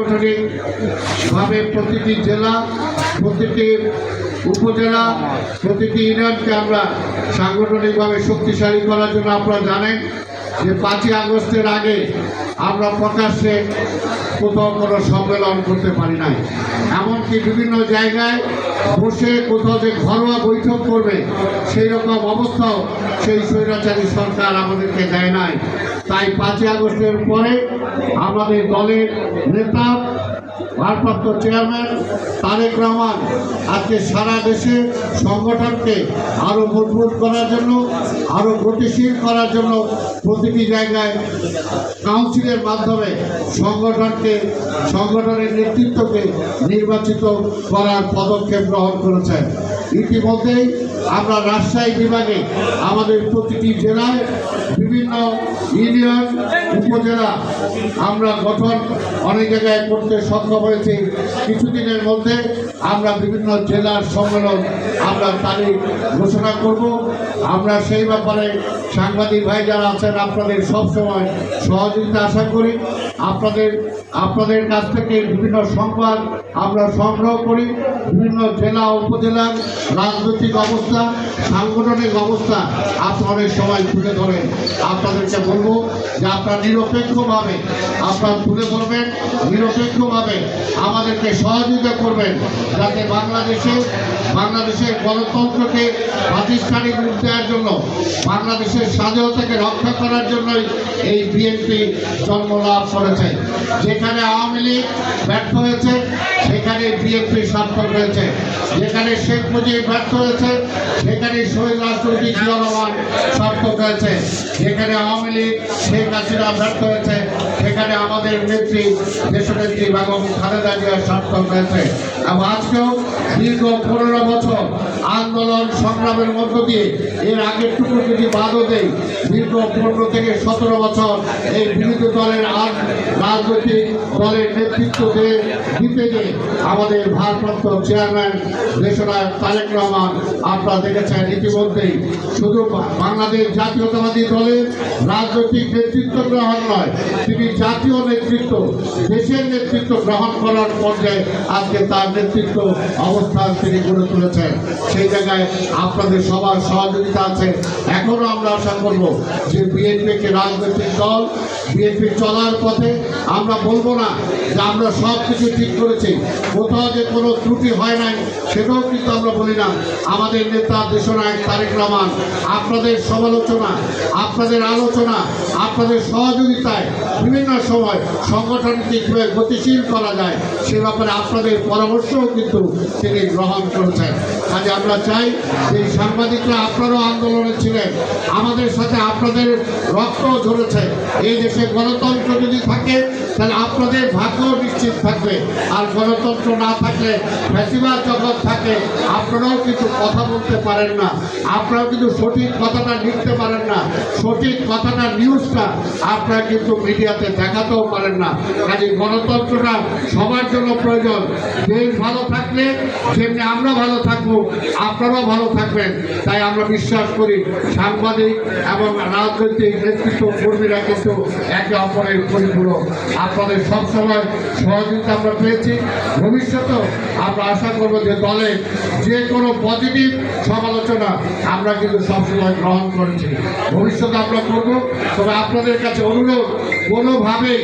সাংগঠনিকভাবে প্রতিটি জেলা, প্রতিটি উপজেলা, প্রতিটি ইউনিয়নকে আমরা সাংগঠনিকভাবে শক্তিশালী করার জন্য আপনারা জানেন যে পাঁচই আগস্টের আগে আমরা প্রকাশ্যে কোথাও কোনো সম্মেলন করতে পারি নাই। এমনকি বিভিন্ন জায়গায় বসে কোথাও যে ঘরোয়া বৈঠক করবে, সেই রকম অবস্থাও সেই স্বৈরাচারী সরকার আমাদেরকে দেয় নাই। তাই পাঁচই আগস্টের পরে আমাদের দলের নেতা, ভারপ্রাপ্ত চেয়ারম্যান তারেক রহমান আজকে সারা দেশে সংগঠনকে আরও মজবুত করার জন্য আরও গতিশীল করার জন্য প্রতিটি জায়গায় কাউন্সিলের মাধ্যমে সংগঠনকে, সংগঠনের নেতৃত্বকে নির্বাচিত করার পদক্ষেপ গ্রহণ করেছেন। ইতিমধ্যেই আমরা রাজশাহী বিভাগে আমাদের প্রতিটি জেলায় বিভিন্ন ইউনিয়ন, উপজেলা আমরা গঠন অনেক জায়গায় করতে সক্ষম হয়েছি। কিছুদিনের মধ্যে আমরা বিভিন্ন জেলার সম্মেলন আমরা তারিখ ঘোষণা করব। আমরা সেই ব্যাপারে সাংবাদিক ভাই যারা আছেন, আপনাদের সবসময় সহযোগিতা আশা করি। আপনাদের আপনাদের কাছ থেকে বিভিন্ন সংবাদ আমরা সংগ্রহ করি। বিভিন্ন জেলা, উপজেলার রাজনৈতিক অবস্থা, সাংগঠনিক অবস্থা অনেক সময় তুলে ধরেন। আপনাদেরকে বলব যে আপনারা নিরপেক্ষভাবে আপনারা তুলে ধরবেন, নিরপেক্ষভাবে আমাদেরকে সহযোগিতা করবেন, যাতে বাংলাদেশে, বাংলাদেশের গণতন্ত্রকে প্রাতিষ্ঠানিক বাংলাদেশের স্বাধীনতাকে রক্ষা করার জন্যই এই বিএনপি জন্ম লাভ করেছে। যেখানে আওয়ামী লীগ ব্যর্থ হয়েছে, সেখানে বিএনপি সার্থক হয়েছে যেখানে শেখ মুজিব ব্যর্থ হয়েছে, সেখানে শহীদ রাষ্ট্রপতি জিয়া রহমান সার্থক হয়েছে যেখানে আওয়ামী লীগ শেখ হাসিনা ব্যর্থ হয়েছে, সেখানে আমাদের নেত্রী দেশনেত্রী বেগম খালেদা জিয়া সার্থক হয়েছে এবং আজকেও দীর্ঘ পনেরো বছর আন্দোলন সংগ্রামের মধ্য দিয়ে এর আগের টুকু যদি বাদও দেই, দীর্ঘ পনেরো থেকে সতেরো বছর এই বিরোধী দলের আর রাজনৈতিক দলের নেতৃত্ব দিয়ে দিতে গিয়ে আমাদের ভারপ্রাপ্ত চেয়ারম্যান, দেশনায়ক তারেক রহমান আপনারা দেখেছেন ইতিমধ্যেই শুধু বাংলাদেশ জাতীয়তাবাদী দলের রাজনৈতিক নেতৃত্ব গ্রহণ নয়, তিনি জাতীয় নেতৃত্ব, দেশের নেতৃত্ব গ্রহণ করার পর্যায়ে আজকে তার নেতৃত্ব অবস্থান তিনি গড়ে তুলেছেন। সেই জায়গায় আপনাদের সবার সহযোগিতা আছে। এখনও আমরা আশা করব যে বিএনপিকে রাজনৈতিক দল, বিএনপি চলার পথে আমরা বলব না যে আমরা সব কিছু ঠিক করেছি। কোথাও যে কোনো ত্রুটি হয় নাই, সেটাও কিন্তু আমরা বলি না। আমাদের নেতা দেশনায়ক তারেক রহমান, আপনাদের সমালোচনা, আপনাদের আলোচনা, আপনাদের সহযোগিতায় বিভিন্ন সময় সংগঠনকে কীভাবে গতিশীল করা যায়, সে ব্যাপারে আপনাদের পরামর্শও কিন্তু তিনি গ্রহণ করেছেন। কাজে আমরা চাই যে সাংবাদিকরা আপনারাও আন্দোলনে ছিলেন, আমাদের সাথে আপনাদের রক্ত ঝরেছে। এই দেশে গণতন্ত্র যদি থাকে, তাহলে আপনাদের ভাগ্য নিশ্চিত থাকবে। আর গণতন্ত্র না থাকলে, ফ্যাসিবাদ যখন থাকে, আপনারাও কিন্তু কথা বলতে পারেন না। আপনারাও কিন্তু সঠিক কথাটা লিখতে পারেন না। সঠিক কথাটা নিউজটা আপনারা কিন্তু মিডিয়াতে দেখাতেও পারেন না। কাজে গণতন্ত্রটা সবার জন্য প্রয়োজন। দেশ ভালো থাকলে যেমনি আমরা ভালো থাকব, আপনারাও ভালো থাকবেন। তাই আমরা বিশ্বাস করি সাংবাদিক এবং রাজনৈতিক নেতৃত্ব কর্মীরা কিন্তু একে অপরের পরিপূরক। আপনাদের সবসময় সহযোগিতা আমরা পেয়েছি। ভবিষ্যতেও আমরা আশা করব যে দলে যে কোনো পজিটিভ সমালোচনা আমরা কিন্তু সবসময় গ্রহণ করেছি। ভবিষ্যতে আমরা করব, তবে আপনাদের কাছে অনুরোধ, কোনোভাবেই